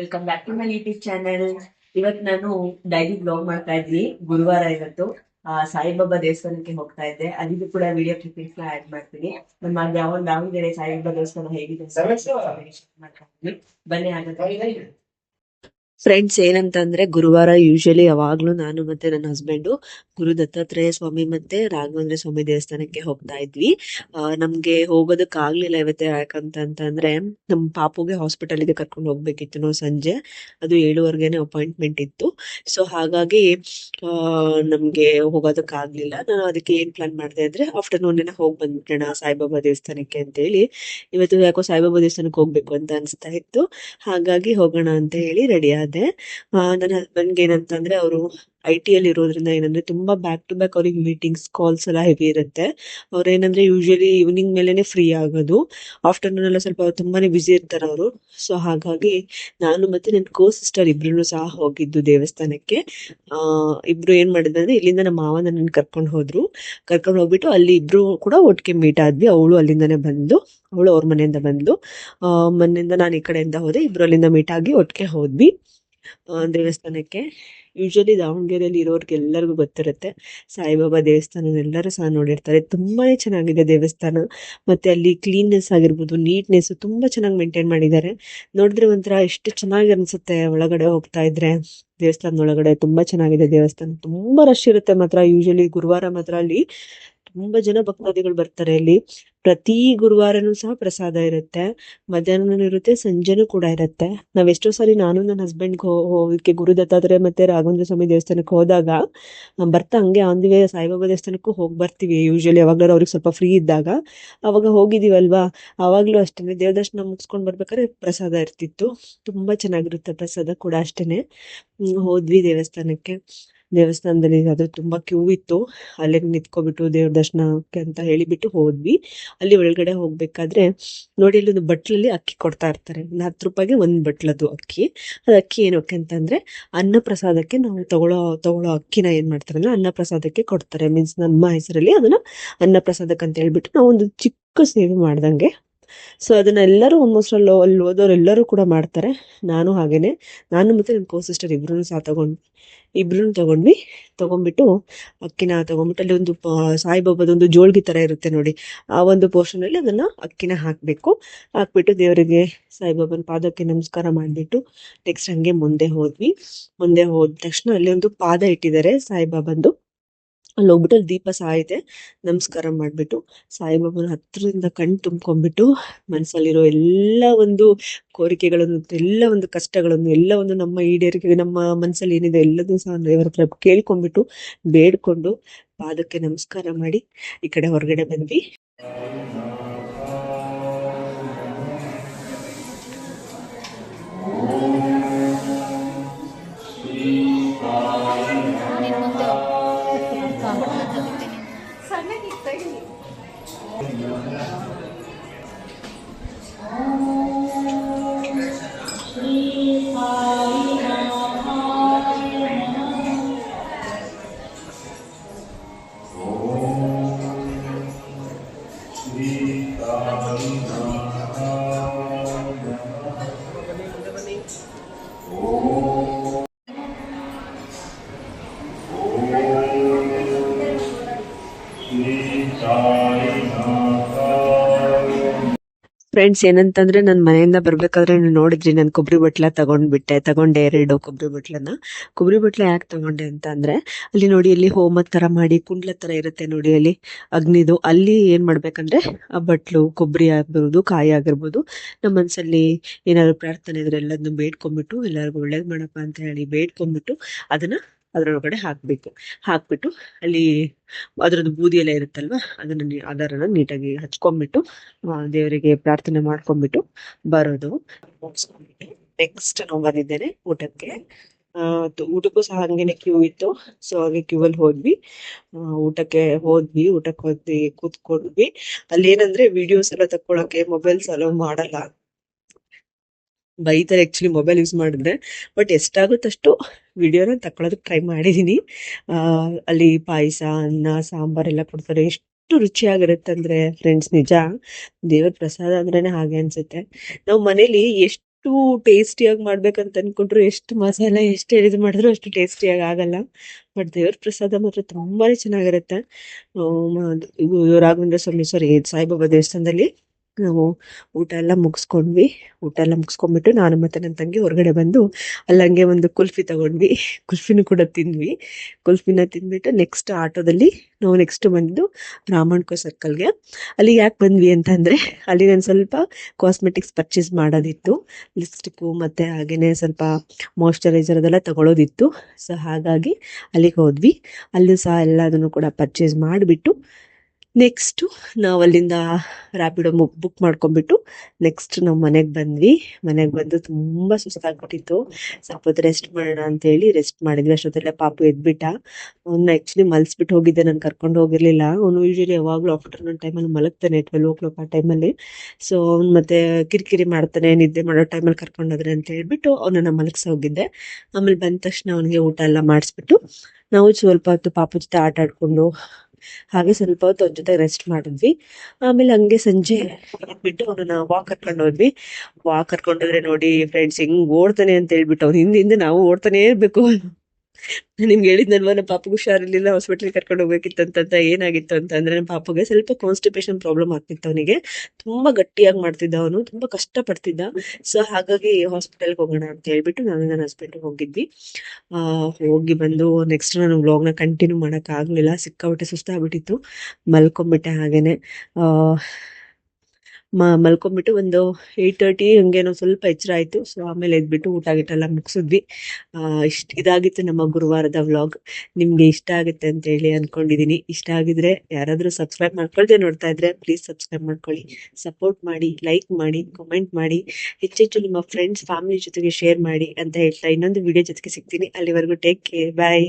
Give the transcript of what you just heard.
Welcome back to my YouTube channel ಇವತ್ ನಾನು daily blog ಮಾಡ್ತಾ ಇದ್ವಿ. ಗುರುವಾರ ಇವತ್ತು ಸಾಯಿಬಾಬಾ ದೇವಸ್ಥಾನಕ್ಕೆ ಹೋಗ್ತಾ ಇದ್ದೆ. ಅದಿದ್ದು ಕೂಡ ವಿಡಿಯೋ ಕ್ಲಿಪ್ಪಿಂಗ್ಸ್ನ ಆಡ್ ಮಾಡ್ತೀನಿ. ನಮ್ಮ ಯಾವ ದಾವಣಗೆರೆ ಸಾಯಿಬಾಬಾ ದೇವಸ್ಥಾನ ಹೇಗಿದೆ. ಬನ್ನಿ ಹಾಗಾದ್ರೆ. ಫ್ರೆಂಡ್ಸ್ ಏನಂತಂದ್ರೆ ಗುರುವಾರ ಯೂಶಲಿ ಯಾವಾಗ್ಲೂ ನಾನು ಮತ್ತೆ ನನ್ನ ಹಸ್ಬೆಂಡು ಗುರು ದತ್ತಾತ್ರೇಯ ಸ್ವಾಮಿ ಮತ್ತೆ ರಾಘವೇಂದ್ರ ಸ್ವಾಮಿ ದೇವಸ್ಥಾನಕ್ಕೆ ಹೋಗ್ತಾ ಇದ್ವಿ. ನಮ್ಗೆ ಹೋಗೋದಕ್ ಆಗ್ಲಿಲ್ಲ ಇವತ್ತು ಯಾಕಂತಂದ್ರೆ ನಮ್ ಪಾಪುಗೆ ಹಾಸ್ಪಿಟಲ್ಗೆ ಕರ್ಕೊಂಡು ಹೋಗ್ಬೇಕಿತ್ತು ನಾವು ಸಂಜೆ. ಅದು ಏಳುವರೆಗೆನೆ ಅಪಾಯಿಂಟ್ಮೆಂಟ್ ಇತ್ತು. ಸೊ ಹಾಗಾಗಿ ನಮ್ಗೆ ಹೋಗೋದಕ್ ಆಗ್ಲಿಲ್ಲ. ನಾನು ಅದಕ್ಕೆ ಏನ್ ಪ್ಲಾನ್ ಮಾಡಿದೆ ಅಂದ್ರೆ ಆಫ್ಟರ್ನೂನ್ ಹೋಗಿ ಬಂದ್ಬಿಡೋಣ ಸಾಯಿಬಾಬಾ ದೇವಸ್ಥಾನಕ್ಕೆ ಅಂತ ಹೇಳಿ ಇವತ್ತು ಯಾಕೋ ಸಾಯಿಬಾಬಾ ದೇವಸ್ಥಾನಕ್ಕೆ ಹೋಗ್ಬೇಕು ಅಂತ ಅನ್ಸ್ತಾ ಇತ್ತು. ಹಾಗಾಗಿ ಹೋಗೋಣ ಅಂತ ಹೇಳಿ ರೆಡಿ ಆದೆ ಆ, ನನ್ನ ಹಸ್ಬೆಂಡ್ಗೆ ಏನಂತಂದ್ರೆ ಅವರು ಐ ಟಿ ಅಲ್ಲಿ ಇರೋದ್ರಿಂದ ಏನಂದ್ರೆ ತುಂಬಾ ಬ್ಯಾಕ್ ಟು ಬ್ಯಾಕ್ ಅವ್ರಿಗೆ ಮೀಟಿಂಗ್ಸ್ ಕಾಲ್ಸ್ ಎಲ್ಲ ಹೆವಿ ಇರುತ್ತೆ. ಅವ್ರೇನಂದ್ರೆ ಯೂಶಲಿ ಈವ್ನಿಂಗ್ ಮೇಲೆನೆ ಫ್ರೀ ಆಗೋದು. ಆಫ್ಟರ್ನೂನ್ ಎಲ್ಲ ಸ್ವಲ್ಪ ತುಂಬಾನೇ ಬ್ಯುಸಿ ಇರ್ತಾರೆ ಅವರು. ಸೊ ಹಾಗಾಗಿ ನಾನು ಮತ್ತೆ ನನ್ನ ಕೋ ಸಿಸ್ಟರ್ ಇಬ್ರು ಸಹ ಹೋಗಿದ್ದು ದೇವಸ್ಥಾನಕ್ಕೆ. ಆ ಇಬ್ರು ಏನ್ ಮಾಡಿದ್ರೆ ಅಂದ್ರೆ ಇಲ್ಲಿಂದ ನಮ್ಮ ಮಾವ ನನ್ನ ಕರ್ಕೊಂಡು ಹೋದ್ರು. ಕರ್ಕೊಂಡು ಹೋಗ್ಬಿಟ್ಟು ಅಲ್ಲಿ ಇಬ್ರು ಕೂಡ ಒಟ್ಟಿಗೆ ಮೀಟ್ ಆದ್ವಿ. ಅವಳು ಅಲ್ಲಿಂದಾನೆ ಬಂದು ಅವಳು ಅವ್ರ ಮನೆಯಿಂದ ಬಂದು ಆ ಮನೆಯಿಂದ ನಾನು ಈ ಕಡೆಯಿಂದ ಹೋದೆ. ಇಬ್ರು ಅಲ್ಲಿಂದ ಮೀಟ್ ಆಗಿ ಒಟ್ಟಿಗೆ ಹೋದ್ವಿ. ದೇವಸ್ಥಾನಕ್ಕೆ. ಯೂಶ್ವಲಿ ದಾವಣಗೆರೆಯಲ್ಲಿ ಇರೋರ್ಗೆ ಎಲ್ಲರಿಗೂ ಗೊತ್ತಿರುತ್ತೆ. ಸಾಯಿಬಾಬಾ ದೇವಸ್ಥಾನ ಎಲ್ಲರೂ ಸಹ ನೋಡಿರ್ತಾರೆ. ತುಂಬಾ ಚೆನ್ನಾಗಿದೆ ದೇವಸ್ಥಾನ. ಮತ್ತೆ ಅಲ್ಲಿ ಕ್ಲೀನ್ನೆಸ್ ಆಗಿರ್ಬೋದು ನೀಟ್ನೆಸ್ ತುಂಬಾ ಚೆನ್ನಾಗಿ ಮೇಂಟೈನ್ ಮಾಡಿದ್ದಾರೆ. ನೋಡಿದ್ರೆ ಒಂಥರ ಎಷ್ಟು ಚೆನ್ನಾಗಿ ಅನ್ಸುತ್ತೆ ಒಳಗಡೆ ಹೋಗ್ತಾ ಇದ್ರೆ. ದೇವಸ್ಥಾನದ ಒಳಗಡೆ ತುಂಬಾ ಚೆನ್ನಾಗಿದೆ ದೇವಸ್ಥಾನ. ತುಂಬಾ ರಶ್ ಇರುತ್ತೆ ಮಾತ್ರ. ಯೂಶ್ವಲಿ ಗುರುವಾರ ಮಾತ್ರ ಅಲ್ಲಿ ತುಂಬಾ ಜನ ಭಕ್ತಾದಿಗಳು ಬರ್ತಾರೆ ಅಲ್ಲಿ. ಪ್ರತಿ ಗುರುವಾರನೂ ಸಹ ಪ್ರಸಾದ ಇರುತ್ತೆ, ಮಧ್ಯಾಹ್ನನೂ ಇರುತ್ತೆ, ಸಂಜೆನೂ ಕೂಡ ಇರುತ್ತೆ. ನಾವ್ ಎಷ್ಟೋ ಸಾರಿ ನಾನು ನನ್ನ ಹಸ್ಬೆಂಡ್ ಹೋಗಕ್ಕೆ ಗುರು ದತ್ತಾತ್ರೇಯ ಮತ್ತೆ ರಾಘವೇಂದ್ರ ಸ್ವಾಮಿ ದೇವಸ್ಥಾನಕ್ಕೆ ಹೋದಾಗ ಬರ್ತಾ ಹಂಗೆ ಆನ್ ದಿ ಸಾಯಿಬಾಬಾ ದೇವಸ್ಥಾನಕ್ಕೂ ಹೋಗಿ ಬರ್ತೀವಿ ಯೂಶಲಿ ಯಾವಾಗ್ಲಾರು ಅವ್ರಿಗೆ ಸ್ವಲ್ಪ ಫ್ರೀ ಇದ್ದಾಗ. ಅವಾಗ ಹೋಗಿದೀವಲ್ವಾ ಅವಾಗ್ಲೂ ಅಷ್ಟೇನೆ, ದೇವದರ್ಶನ ದರ್ಶನ ಮುಗಿಸ್ಕೊಂಡ್ ಬರ್ಬೇಕಾದ್ರೆ ಪ್ರಸಾದ ಇರ್ತಿತ್ತು. ತುಂಬಾ ಚೆನ್ನಾಗಿರುತ್ತೆ ಪ್ರಸಾದ ಕೂಡ ಅಷ್ಟೇನೆ. ಹೋದ್ವಿ ದೇವಸ್ಥಾನಕ್ಕೆ. ದೇವಸ್ಥಾನದಲ್ಲಿ ಅದು ತುಂಬಾ ಕ್ಯೂ ಇತ್ತು. ಅಲ್ಲಿಗೆ ನಿಂತ್ಕೊಬಿಟ್ಟು ದೇವ್ರ ದರ್ಶನಕ್ಕೆ ಅಂತ ಹೇಳಿಬಿಟ್ಟು ಹೋದ್ವಿ. ಅಲ್ಲಿ ಒಳಗಡೆ ಹೋಗ್ಬೇಕಾದ್ರೆ ನೋಡಿ ಇಲ್ಲಿ ಒಂದು ಬಟ್ಲಲ್ಲಿ ಅಕ್ಕಿ ಕೊಡ್ತಾ ಇರ್ತಾರೆ. ಒಂದು ಹತ್ತು ರೂಪಾಯಿಗೆ ಒಂದು ಬಟ್ಲದು ಅಕ್ಕಿ. ಅದು ಅಕ್ಕಿ ಏನಕ್ಕೆ ಅಂತಂದ್ರೆ ಅನ್ನ ಪ್ರಸಾದಕ್ಕೆ ನಾವು ತಗೊಳ್ಳೋ ತಗೊಳ್ಳೋ ಅಕ್ಕಿನ ಏನ್ ಮಾಡ್ತಾರೆ ಅಂದ್ರೆ ಅನ್ನ ಪ್ರಸಾದಕ್ಕೆ ಕೊಡ್ತಾರೆ. ಮೀನ್ಸ್ ನಮ್ಮ ಹೆಸರಲ್ಲಿ ಅದನ್ನ ಅನ್ನ ಪ್ರಸಾದಕ್ಕೆ ಅಂತ ಹೇಳ್ಬಿಟ್ಟು ನಾವು ಒಂದು ಚಿಕ್ಕ ಸೇವೆ ಮಾಡ್ದಂಗೆ ಸೊ ಅದನ್ನೆಲ್ಲರೂ ಆಲ್ಮೋಸ್ಟ್ ಅಲ್ಲಿ ಅಲ್ಲಿ ಓದೋರು ಎಲ್ಲರೂ ಕೂಡ ಮಾಡ್ತಾರೆ. ನಾನು ಹಾಗೇನೆ. ನಾನು ಮತ್ತೆ ನನ್ನ ಕೋ ಸಿಸ್ಟರ್ ಇಬ್ರು ಸಹ ತಗೊಂಡ್ ಇಬ್ರು ತಗೊಂಡ್ವಿ. ತಗೊಂಡ್ಬಿಟ್ಟು ಅಕ್ಕಿನ ತಗೊಂಡ್ಬಿಟ್ಟು ಅಲ್ಲಿ ಒಂದು ಸಾಯಿಬಾಬಾದೊಂದು ಜೋಳ್ಗಿ ತರ ಇರುತ್ತೆ ನೋಡಿ. ಆ ಒಂದು ಪೋರ್ಷನ್ ಅಲ್ಲಿ ಅದನ್ನ ಅಕ್ಕಿನ ಹಾಕ್ಬೇಕು. ಹಾಕ್ಬಿಟ್ಟು ದೇವರಿಗೆ ಸಾಯಿಬಾಬನ್ ಪಾದಕ್ಕೆ ನಮಸ್ಕಾರ ಮಾಡ್ಬಿಟ್ಟು ನೆಕ್ಸ್ಟ್ ಹಂಗೆ ಮುಂದೆ ಹೋದ್ವಿ. ಮುಂದೆ ಹೋದ ತಕ್ಷಣ ಅಲ್ಲಿ ಒಂದು ಪಾದ ಇಟ್ಟಿದ್ದಾರೆ ಸಾಯಿಬಾಬಂದು. ಅಲ್ಲಿ ಹೋಗ್ಬಿಟ್ಟು ದೀಪ ಸಾಯಿದೆ ನಮಸ್ಕಾರ ಮಾಡ್ಬಿಟ್ಟು, ಸಾಯಿಬಾಬನ ಹತ್ರದಿಂದ ಕಣ್ ತುಂಬ್ಕೊಂಡ್ಬಿಟ್ಟು ಮನಸ್ಸಲ್ಲಿರೋ ಎಲ್ಲ ಒಂದು ಕೋರಿಕೆಗಳನ್ನು, ಎಲ್ಲ ಒಂದು ಕಷ್ಟಗಳನ್ನು, ಎಲ್ಲ ಒಂದು ನಮ್ಮ ಈಡೇರಿಕೆ ನಮ್ಮ ಮನಸ್ಸಲ್ಲಿ ಏನಿದೆ ಎಲ್ಲದನ್ನು ಸಹ ದೇವರ ಹತ್ರ ಕೇಳ್ಕೊಂಡ್ಬಿಟ್ಟು, ಬೇಡ್ಕೊಂಡು ಪಾದಕ್ಕೆ ನಮಸ್ಕಾರ ಮಾಡಿ ಈ ಕಡೆ ಹೊರಗಡೆ ಬಂದ್ವಿ. tem. ಫ್ರೆಂಡ್ಸ್ ಏನಂತಂದ್ರೆ ನನ್ ಮನೆಯಿಂದ ಬರ್ಬೇಕಾದ್ರೆ ನೀವು ನೋಡಿದ್ರಿ, ನಾನು ಕೊಬ್ಬರಿ ಬಟ್ಲ ತಗೊಂಡ್ಬಿಟ್ಟೆ, ತಗೊಂಡೆ ಎರಡು ಕೊಬ್ಬರಿ ಬಟ್ಲನ್ನ ಕೊಬ್ಬರಿ ಬಟ್ಲ ಯಾಕೆ ತಗೊಂಡೆ ಅಂತ ಅಂದ್ರೆ ಅಲ್ಲಿ ನೋಡಿ, ಅಲ್ಲಿ ಹೋಮದ ತರ ಮಾಡಿ ಕುಂಡ್ಲ ತರ ಇರುತ್ತೆ ನೋಡಿ ಅಲ್ಲಿ ಅಗ್ನಿದು. ಅಲ್ಲಿ ಏನ್ ಮಾಡ್ಬೇಕಂದ್ರೆ, ಆ ಬಟ್ಲು ಕೊಬ್ಬರಿ ಆಗಿರ್ಬೋದು ಕಾಯಿ ಆಗಿರ್ಬೋದು ನಮ್ಮ ಮನ್ಸಲ್ಲಿ ಏನಾದ್ರು ಪ್ರಾರ್ಥನೆ ಇದ್ರೆ ಎಲ್ಲದನ್ನು ಬೇಡ್ಕೊಂಡ್ಬಿಟ್ಟು ಎಲ್ಲರಿಗೂ ಒಳ್ಳೇದ್ ಮಾಡಪ್ಪ ಅಂತ ಹೇಳಿ ಬೇಡ್ಕೊಂಡ್ಬಿಟ್ಟು ಅದನ್ನ ಅದ್ರೊಳಗಡೆ ಹಾಕ್ಬೇಕು. ಹಾಕ್ಬಿಟ್ಟು ಅಲ್ಲಿ ಅದರದ್ದು ಬೂದಿ ಎಲ್ಲ ಇರುತ್ತಲ್ವಾ, ಅದನ್ನ ಅದರನ್ನ ನೀಟಾಗಿ ಹಚ್ಕೊಂಡ್ಬಿಟ್ಟು ದೇವರಿಗೆ ಪ್ರಾರ್ಥನೆ ಮಾಡ್ಕೊಂಡ್ಬಿಟ್ಟು ಬರೋದು. ನೆಕ್ಸ್ಟ್ ನಾವು ಬಂದಿದ್ದೇನೆ ಊಟಕ್ಕೆ. ಊಟಕ್ಕೂ ಸಹ ಹಂಗೇನೆ ಕ್ಯೂ ಇತ್ತು. ಸೊ ಹಾಗೆ ಕ್ಯೂ ಅಲ್ಲಿ ಹೋದ್ವಿ ಊಟಕ್ಕೆ ಹೋದ್ವಿ ಊಟಕ್ಕೆ ಹೋದ್ವಿ, ಕೂತ್ಕೊಂಡ್ವಿ. ಅಲ್ಲಿ ಏನಂದ್ರೆ ವಿಡಿಯೋಸ್ ಎಲ್ಲ ತಕ್ಕೊಳಕ್ಕೆ ಮೊಬೈಲ್ಸ್ ಅಲೋ ಮಾಡಲ್ಲ. ಬೈತಾರೆ ಆ್ಯಕ್ಚುಲಿ ಮೊಬೈಲ್ ಯೂಸ್ ಮಾಡಿದ್ರೆ. ಬಟ್ ಎಷ್ಟಾಗುತ್ತಷ್ಟು ವಿಡಿಯೋನ ತಕ್ಕೊಳ್ಳೋದಕ್ಕೆ ಟ್ರೈ ಮಾಡಿದ್ದೀನಿ ಅಲ್ಲಿ ಪಾಯಸ, ಅನ್ನ, ಸಾಂಬಾರ್ ಎಲ್ಲ ಕೊಡ್ತಾರೆ. ಎಷ್ಟು ರುಚಿಯಾಗಿರುತ್ತೆ ಅಂದ್ರೆ ಫ್ರೆಂಡ್ಸ್ ನಿಜ, ದೇವರ ಪ್ರಸಾದ ಅಂದ್ರೆ ಹಾಗೆ ಅನ್ಸುತ್ತೆ. ನಾವು ಮನೇಲಿ ಎಷ್ಟು ಟೇಸ್ಟಿಯಾಗಿ ಮಾಡ್ಬೇಕಂತ ಅನ್ಕೊಂಡ್ರು, ಎಷ್ಟು ಮಸಾಲೆ, ಎಷ್ಟು ಇದು ಮಾಡಿದ್ರು ಅಷ್ಟು ಟೇಸ್ಟಿಯಾಗಿ ಆಗಲ್ಲ. ಬಟ್ ದೇವ್ರ ಪ್ರಸಾದ ಮಾತ್ರ ತುಂಬಾನೇ ಚೆನ್ನಾಗಿರುತ್ತೆ. ರಾಘವೇಂದ್ರ ಸ್ವಾಮಿ ಸಾರಿ ಸಾಯಿಬಾಬಾ ದೇವಸ್ಥಾನದಲ್ಲಿ. ನಾವು ಊಟ ಎಲ್ಲ ಮುಗಿಸ್ಕೊಂಡ್ವಿ. ಊಟ ಎಲ್ಲ ಮುಗಿಸ್ಕೊಂಡ್ಬಿಟ್ಟು ನಾನು ಮತ್ತೆ ನನ್ನ ತಂಗಿ ಹೊರಗಡೆ ಬಂದು ಅಲ್ಲಂಗೆ ಒಂದು ಕುಲ್ಫಿ ತಗೊಂಡ್ವಿ. ಕುಲ್ಫಿನೂ ಕೂಡ ತಿಂದ್ವಿ. ಕುಲ್ಫಿನ ತಿಂದ್ಬಿಟ್ಟು ನೆಕ್ಸ್ಟ್ ಆಟೋದಲ್ಲಿ ನಾವು ನೆಕ್ಸ್ಟ್ ಬಂದು ರಾಮಣ್ಕೋ ಸರ್ಕಲ್ಗೆ ಅಲ್ಲಿ ಯಾಕೆ ಬಂದ್ವಿ ಅಂತಂದ್ರೆ ಅಲ್ಲಿ ನಾನು ಸ್ವಲ್ಪ ಕಾಸ್ಮೆಟಿಕ್ಸ್ ಪರ್ಚೇಸ್ ಮಾಡೋದಿತ್ತು. ಲಿಪ್ಸ್ಟಿಕ್ಕು ಮತ್ತು ಹಾಗೆಯೇ ಸ್ವಲ್ಪ ಮಾಯ್ಶ್ಚರೈಸರ್ ಅದೆಲ್ಲ ತಗೊಳ್ಳೋದಿತ್ತು ಸೊ ಹಾಗಾಗಿ ಅಲ್ಲಿಗೆ ಹೋದ್ವಿ. ಅಲ್ಲೂ ಸಹ ಎಲ್ಲದನ್ನು ಕೂಡ ಪರ್ಚೇಸ್ ಮಾಡಿಬಿಟ್ಟು ನೆಕ್ಸ್ಟು ನಾವು ಅಲ್ಲಿಂದ ರ್ಯಾಪಿಡೋ ಬುಕ್ ಮಾಡ್ಕೊಂಡ್ಬಿಟ್ಟು ನೆಕ್ಸ್ಟ್ ನಾವು ಮನೆಗೆ ಬಂದ್ವಿ. ಮನೆಗೆ ಬಂದು ತುಂಬ ಸುಸ್ತಾಗ್ಬಿಟ್ಟಿತ್ತು. ಸ್ವಲ್ಪ ಹೊತ್ತು ರೆಸ್ಟ್ ಮಾಡೋಣ ಅಂತೇಳಿ ರೆಸ್ಟ್ ಮಾಡಿದ್ವಿ. ಅಷ್ಟೊತ್ತಲ್ಲೇ ಪಾಪು ಎದ್ಬಿಟ್ಟ. ಅವ್ನ ಆ್ಯಕ್ಚುಲಿ ಮಲ್ಸ್ಬಿಟ್ಟು ಹೋಗಿದ್ದೆ. ನಾನು ಕರ್ಕೊಂಡು ಹೋಗಿರಲಿಲ್ಲ. ಅವನು ಯೂಶಲಿ ಯಾವಾಗಲೂ ಆಫ್ಟರ್ನೂನ್ ಟೈಮಲ್ಲಿ ಮಲಗ್ತಾನೆ ಟ್ವೆಲ್ ಓ ಕ್ಲಾಕ್ ಆ ಟೈಮಲ್ಲಿ ಸೊ ಅವ್ನು ಮತ್ತೆ ಕಿರಿಕಿರಿ ಮಾಡ್ತಾನೆ, ನಿದ್ದೆ ಮಾಡೋ ಟೈಮಲ್ಲಿ ಕರ್ಕೊಂಡೋದ್ರೆ ಅಂತ ಹೇಳ್ಬಿಟ್ಟು ಅವನನ್ನ ಮಲಗಿಸ ಹೋಗಿದ್ದೆ. ಆಮೇಲೆ ಬಂದ ತಕ್ಷಣ ಅವನಿಗೆ ಊಟ ಎಲ್ಲ ಮಾಡಿಸ್ಬಿಟ್ಟು ನಾವು ಸ್ವಲ್ಪ ಹೊತ್ತು ಪಾಪು ಜೊತೆ ಆಟ ಆಡ್ಕೊಂಡು ಹಾಗೆ ಸ್ವಲ್ಪ ಹೊತ್ತು ಒಂದ್ ಜೊತೆ ರೆಸ್ಟ್ ಮಾಡಿದ್ವಿ. ಆಮೇಲೆ ಹಂಗೆ ಸಂಜೆ ಬಿಟ್ಟು ಅವನನ್ನ ವಾಕ್ ಕರ್ಕೊಂಡು ಹೋದ್ವಿ. ವಾಕ್ ಕರ್ಕೊಂಡು ಹೋದ್ರೆ ನೋಡಿ ಫ್ರೆಂಡ್ಸ್ ಹೆಂಗ್ ಓಡ್ತಾನೆ ಅಂತ ಹೇಳ್ಬಿಟ್ಟು ಅವ್ನ ಹಿಂದೆ ನಾವು ಓಡ್ತಾನೆ ಇರ್ಬೇಕು. ನಿಮ್ಗೆ ಹೇಳಿದ್ನಲ್ವಾ ನಮ್ಮ ಪಾಪಗೆ ಹುಷಾರಿರ್ಲಿಲ್ಲ ಹಾಸ್ಪಿಟ್ಲಿಗೆ ಕರ್ಕೊಂಡು ಹೋಗ್ಬೇಕಿತ್ತು ಅಂತಂತ ಏನಾಗಿತ್ತು ಅಂತಂದ್ರೆ ನಮ್ಮ ಪಾಪಗೆ ಸ್ವಲ್ಪ ಕಾನ್ಸ್ಟಿಪೇಷನ್ ಪ್ರಾಬ್ಲಮ್ ಆಗ್ತಿತ್ತು ಅವನಿಗೆ ತುಂಬಾ ಗಟ್ಟಿಯಾಗಿ ಮಾಡ್ತಿದ್ದ ಅವನು, ತುಂಬಾ ಕಷ್ಟ ಪಡ್ತಿದ್ದ ಸೊ ಹಾಗಾಗಿ ಹಾಸ್ಪಿಟಲ್ಗೆ ಹೋಗೋಣ ಅಂತ ಹೇಳ್ಬಿಟ್ಟು ನಾನು ನನ್ನ ಹಸ್ಬೆಂಡ್ ಹೋಗಿದ್ವಿ. ಹೋಗಿ ಬಂದು ನೆಕ್ಸ್ಟ್ ನಾನು ವ್ಲಾಗ್ನ ಕಂಟಿನ್ಯೂ ಮಾಡಕ್ ಆಗ್ಲಿಲ್ಲ ಸಿಕ್ಕಾಬಿಟ್ಟೆ ಸುಸ್ತಾಗ್ಬಿಟ್ಟಿತ್ತು ಮಲ್ಕೊಂಡ್ಬಿಟ್ಟೆ ಹಾಗೇನೆ. ಆ ಮಲ್ಕೊಂಡ್ಬಿಟ್ಟು ಒಂದು ಏಯ್ಟ್ ತರ್ಟಿ ಹಂಗೇನೋ ಸ್ವಲ್ಪ ಎಚ್ಚರ ಆಯಿತು ಸೊ ಆಮೇಲೆ ಎದ್ಬಿಟ್ಟು ಊಟ ಗಿಟ್ಟೆಲ್ಲ ಮುಗಿಸಿದ್ವಿ. ಇಷ್ಟ ಇದಾಗಿತ್ತು ನಮ್ಮ ಗುರುವಾರದ ವ್ಲಾಗ್ ನಿಮಗೆ ಇಷ್ಟ ಆಗುತ್ತೆ ಅಂತ ಹೇಳಿ ಅನ್ಕೊಂಡಿದೀನಿ. ಇಷ್ಟ ಆಗಿದ್ರೆ ಯಾರಾದರೂ ಸಬ್ಸ್ಕ್ರೈಬ್ ಮಾಡ್ಕೊಳ್ದೆ ನೋಡ್ತಾ ಇದ್ರೆ ಪ್ಲೀಸ್ ಸಬ್ಸ್ಕ್ರೈಬ್ ಮಾಡ್ಕೊಳ್ಳಿ. ಸಪೋರ್ಟ್ ಮಾಡಿ ಲೈಕ್ ಮಾಡಿ ಕಮೆಂಟ್ ಮಾಡಿ, ಹೆಚ್ಚೆಚ್ಚು ನಿಮ್ಮ ಫ್ರೆಂಡ್ಸ್ ಫ್ಯಾಮಿಲಿ ಜೊತೆಗೆ ಶೇರ್ ಮಾಡಿ ಅಂತ ಹೇಳ್ತಾ ಇನ್ನೊಂದು ವಿಡಿಯೋ ಜೊತೆಗೆ ಸಿಗ್ತೀನಿ. ಅಲ್ಲಿವರೆಗೂ ಟೇಕ್ ಕೇರ್ ಬಾಯ್